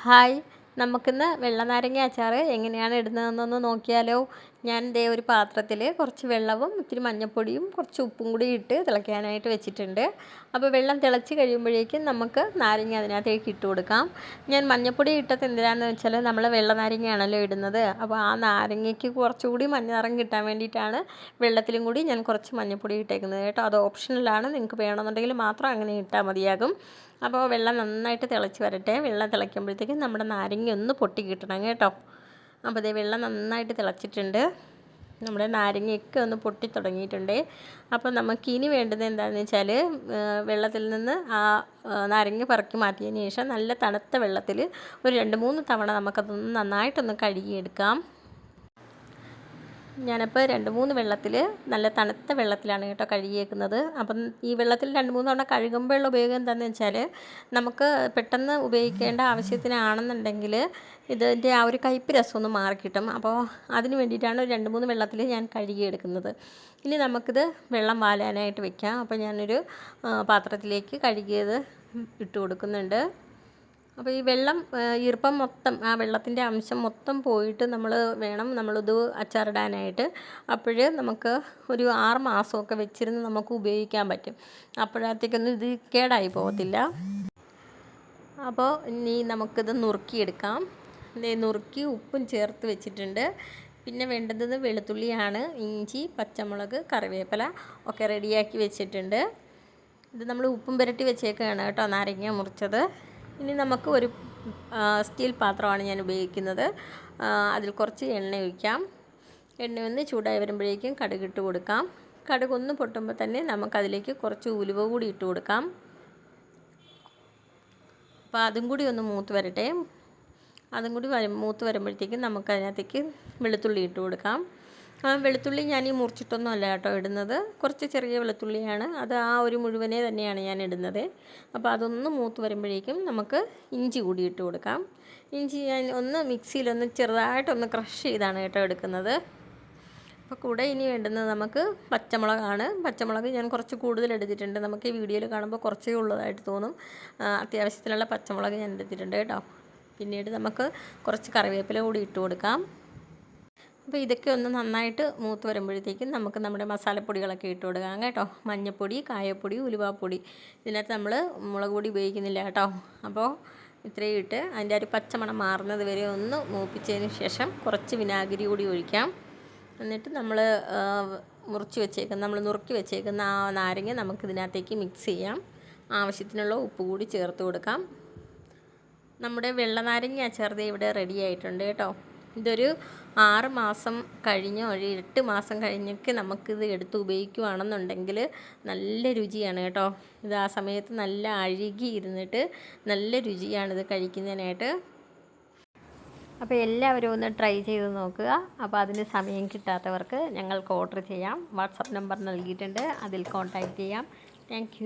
Hi. നമുക്കിന്ന് വെള്ള നാരങ്ങ അച്ചാർ എങ്ങനെയാണ് ഇടുന്നതെന്നൊന്ന് നോക്കിയാലോ. ഞാൻ ഇതേ ഒരു പാത്രത്തിൽ കുറച്ച് വെള്ളവും ഇത്തിരി മഞ്ഞൾപ്പൊടിയും കുറച്ച് ഉപ്പും കൂടി ഇട്ട് തിളയ്ക്കാനായിട്ട് വെച്ചിട്ടുണ്ട്. അപ്പോൾ വെള്ളം തിളച്ച് കഴിയുമ്പോഴേക്കും നമുക്ക് നാരങ്ങ അതിനകത്തേക്ക് ഇട്ട് കൊടുക്കാം. ഞാൻ മഞ്ഞൾപ്പൊടി ഇട്ടത് എന്തിനാണെന്ന് വെച്ചാൽ നമ്മൾ വെള്ള നാരങ്ങയാണല്ലോ ഇടുന്നത്. അപ്പോൾ ആ നാരങ്ങയ്ക്ക് കുറച്ചുകൂടി മഞ്ഞ നിറം കിട്ടാൻ വേണ്ടിയിട്ടാണ് വെള്ളത്തിലും കൂടി ഞാൻ കുറച്ച് മഞ്ഞൾപ്പൊടി ഇട്ടേക്കുന്നത് കേട്ടോ. അത് ഓപ്ഷണലാണ് നിങ്ങൾക്ക് വേണമെന്നുണ്ടെങ്കിൽ മാത്രം അങ്ങനെ ഇട്ടാൽ മതിയാകും. അപ്പോൾ വെള്ളം നന്നായിട്ട് തിളച്ച് വരട്ടെ. വെള്ളം തിളയ്ക്കുമ്പോഴത്തേക്കും നമ്മുടെ നാരങ്ങ ഒന്ന് പൊട്ടി കിട്ടണം കേട്ടോ. അപ്പോൾ അതേ വെള്ളം നന്നായിട്ട് തിളച്ചിട്ടുണ്ട്. നമ്മുടെ നാരങ്ങയൊക്കെ ഒന്ന് പൊട്ടി തുടങ്ങിയിട്ടുണ്ട്. അപ്പോൾ നമുക്ക് ഇനി വേണ്ടത് എന്താണെന്ന് വെച്ചാൽ വെള്ളത്തിൽ നിന്ന് ആ നാരങ്ങ പറക്കി മാറ്റിയതിന് ശേഷം നല്ല തണുത്ത വെള്ളത്തിൽ ഒരു രണ്ട് മൂന്ന് തവണ നമുക്കതൊന്ന് നന്നായിട്ടൊന്ന് കഴുകിയെടുക്കാം. ഞാനപ്പോൾ രണ്ട് മൂന്ന് വെള്ളത്തിൽ നല്ല തണുത്ത വെള്ളത്തിലാണ് കേട്ടോ കഴുകിയേക്കുന്നത്. അപ്പം ഈ വെള്ളത്തിൽ രണ്ട് മൂന്ന് തവണ കഴുകുമ്പോഴുള്ള ഉപയോഗം എന്താണെന്ന് വെച്ചാൽ നമുക്ക് പെട്ടെന്ന് ഉപയോഗിക്കേണ്ട ആവശ്യത്തിനാണെന്നുണ്ടെങ്കിൽ ഇതിന്റെ ആ ഒരു കയ്പ്പ് രസം ഒന്ന് മാറിക്കിട്ടും അപ്പോൾ അതിന് വേണ്ടിയിട്ടാണ് രണ്ട് മൂന്ന് വെള്ളത്തിൽ ഞാൻ കഴുകിയെടുക്കുന്നത്. ഇനി നമുക്കിത് വെള്ളം വാലാനായിട്ട് വെക്കാം. അപ്പോൾ ഞാനൊരു പാത്രത്തിലേക്ക് കഴുകിയത് ഇട്ട് കൊടുക്കുന്നുണ്ട്. അപ്പോൾ ഈ വെള്ളം ഈർപ്പം മൊത്തം ആ വെള്ളത്തിന്റെ അംശം മൊത്തം പോയിട്ട് നമ്മൾ വേണം നമ്മളിത് അച്ചാറിടാനായിട്ട്. അപ്പോഴേ നമുക്ക് ഒരു ആറ് മാസമൊക്കെ വെച്ചിരുന്ന് നമുക്ക് ഉപയോഗിക്കാൻ പറ്റും. അപ്പോഴത്തേക്കൊന്നും ഇത് കേടായി പോകത്തില്ല. അപ്പോൾ ഇനി നമുക്കിത് നുറുക്കിയെടുക്കാം. നുറുക്കി ഉപ്പും ചേർത്ത് വെച്ചിട്ടുണ്ട്. പിന്നെ വേണ്ടത് വെളുത്തുള്ളിയാണ് ഇഞ്ചി പച്ചമുളക് കറിവേപ്പില ഒക്കെ റെഡിയാക്കി വെച്ചിട്ടുണ്ട്. ഇത് നമ്മൾ ഉപ്പും പുരട്ടി വെച്ചേക്കുകയാണ് കേട്ടോ നാരങ്ങ മുറിച്ചത്. ഇനി നമുക്ക് ഒരു സ്റ്റീൽ പാത്രമാണ് ഞാൻ ഉപയോഗിക്കുന്നത്. അതിൽ കുറച്ച് എണ്ണ ഒഴിക്കാം. എണ്ണ ഒന്ന് ചൂടായി വരുമ്പോഴേക്കും കടുകിട്ട് കൊടുക്കാം. കടുക് ഒന്ന് പൊട്ടുമ്പോൾ തന്നെ നമുക്കതിലേക്ക് കുറച്ച് ഉലുവ കൂടി ഇട്ട് കൊടുക്കാം. അപ്പോൾ അതും കൂടി ഒന്ന് മൂത്ത് വരട്ടെ. അതും കൂടി വരും മൂത്ത് വരുമ്പോഴത്തേക്കും നമുക്കതിനകത്തേക്ക് വെളുത്തുള്ളി ഇട്ട് കൊടുക്കാം. വെളുത്തുള്ളി ഞാൻ ഈ മുറിച്ചിട്ടൊന്നും അല്ല കേട്ടോ ഇടുന്നത്. കുറച്ച് ചെറിയ വെളുത്തുള്ളിയാണ്. അത് ആ ഒരു മുഴുവനെ തന്നെയാണ് ഞാൻ ഇടുന്നത്. അപ്പോൾ അതൊന്ന് മൂത്ത് വരുമ്പോഴേക്കും നമുക്ക് ഇഞ്ചി കൂടി ഇട്ട് കൊടുക്കാം. ഇഞ്ചി ഞാൻ ഒന്ന് മിക്സിയിലൊന്ന് ചെറുതായിട്ടൊന്ന് ക്രഷ് ചെയ്താണ് കേട്ടോ എടുക്കുന്നത്. അപ്പോൾ കൂടെ ഇനി വേണ്ടുന്നത് നമുക്ക് പച്ചമുളകാണ്. പച്ചമുളക് ഞാൻ കുറച്ച് കൂടുതൽ എടുത്തിട്ടുണ്ട്. നമുക്ക് ഈ വീഡിയോയിൽ കാണുമ്പോൾ കുറച്ചേ ഉള്ളതായിട്ട് തോന്നും. അത്യാവശ്യത്തിനുള്ള പച്ചമുളക് ഞാൻ എടുത്തിട്ടുണ്ട് കേട്ടോ. പിന്നീട് നമുക്ക് കുറച്ച് കറിവേപ്പില കൂടി ഇട്ട് കൊടുക്കാം. അപ്പോൾ ഇതൊക്കെ ഒന്ന് നന്നായിട്ട് മൂത്ത് വരുമ്പോഴത്തേക്കും നമുക്ക് നമ്മുടെ മസാലപ്പൊടികളൊക്കെ ഇട്ട് കൊടുക്കാം കേട്ടോ. മഞ്ഞൾപ്പൊടി കായപ്പൊടി ഉലുവാപ്പൊടി. ഇതിനകത്ത് നമ്മൾ മുളക് പൊടി ഉപയോഗിക്കുന്നില്ല കേട്ടോ. അപ്പോൾ ഇത്രയും ഇട്ട് അതിന്റെ ഒരു പച്ചമണം മാറുന്നത് വരെ ഒന്ന് മൂപ്പിച്ചതിന് ശേഷം കുറച്ച് വിനാഗിരി കൂടി ഒഴിക്കാം. എന്നിട്ട് നമ്മൾ മുറിച്ച് വെച്ചേക്കുന്ന നമ്മൾ നുറുക്കി വെച്ചേക്കുന്ന ആ നാരങ്ങ നമുക്ക് ഇതിനകത്തേക്ക് മിക്സ് ചെയ്യാം. ആവശ്യത്തിനുള്ള ഉപ്പ് കൂടി ചേർത്ത് കൊടുക്കാം. നമ്മുടെ വെള്ളനാരങ്ങ ചേർത്ത് ഇവിടെ റെഡി ആയിട്ടുണ്ട് കേട്ടോ. ഇതൊരു ആറ് മാസം കഴിഞ്ഞോ ഒരു എട്ട് മാസം കഴിഞ്ഞൊക്കെ നമുക്കിത് എടുത്ത് ഉപയോഗിക്കുകയാണെന്നുണ്ടെങ്കിൽ നല്ല രുചിയാണ് കേട്ടോ. ഇത് ആ സമയത്ത് നല്ല അഴുകി ഇരുന്നിട്ട് നല്ല രുചിയാണിത് കഴിക്കുന്നതിനായിട്ട്. അപ്പോൾ എല്ലാവരും ഒന്ന് ട്രൈ ചെയ്ത് നോക്കുക. അപ്പോൾ അതിന് സമയം കിട്ടാത്തവർക്ക് ഞങ്ങൾക്ക് ഓർഡർ ചെയ്യാം. വാട്സപ്പ് നമ്പർ നൽകിയിട്ടുണ്ട്. അതിൽ കോൺടാക്റ്റ് ചെയ്യാം. താങ്ക്